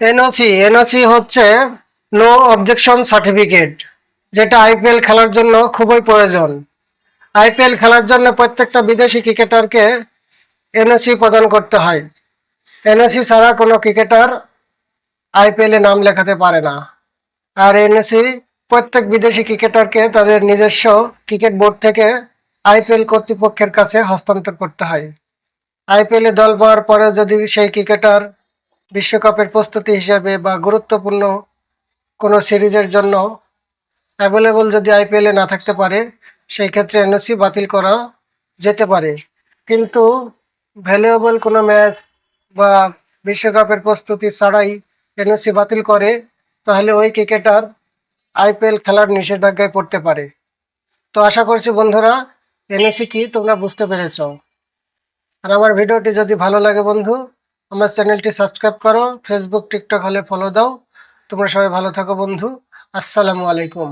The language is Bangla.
এনওসি এনওসি হচ্ছে নো অবজেকশন সার্টিফিকেট যেটা আইপিএল খেলার জন্য খুবই প্রয়োজন। আইপিএল খেলার জন্য প্রত্যেকটা বিদেশি ক্রিকেটারকে এনওসি প্রদান করতে হয়। এনওসি ছাড়া কোনো ক্রিকেটার আইপিএলে নাম লেখাতে পারে না। আর এনওসি প্রত্যেক বিদেশি ক্রিকেটারকে তাদের নিজস্ব ক্রিকেট বোর্ড থেকে আইপিএল কর্তৃপক্ষের কাছে হস্তান্তর করতে হয়। আইপিএলে দল পাওয়ার পরে যদি সেই ক্রিকেটার বিশ্বকাপের প্রস্তুতি হিসাবে বা গুরুত্বপূর্ণ কোনো সিরিজের জন্য অ্যাভেলেবল যদি আইপিএলে না থাকতে পারে, সেই ক্ষেত্রে এনওসি বাতিল করা যেতে পারে। কিন্তু ভ্যালুয়েবল কোনো ম্যাচ বা বিশ্বকাপের প্রস্তুতি ছাড়াই এনওসি বাতিল করে, তাহলে ওই ক্রিকেটার আইপিএল খেলার নিষেধাজ্ঞায় পড়তে পারে। তো আশা করছি বন্ধুরা এনওসি কি তোমরা বুঝতে পেরেছ। আর আমার ভিডিওটি যদি ভালো লাগে বন্ধু আমার চ্যানেলটি সাবস্ক্রাইব করো ফেসবুক টিকটক হলে ফলো দাও। তোমরা সবাই ভালো থাকো বন্ধু। আসসালামু আলাইকুম।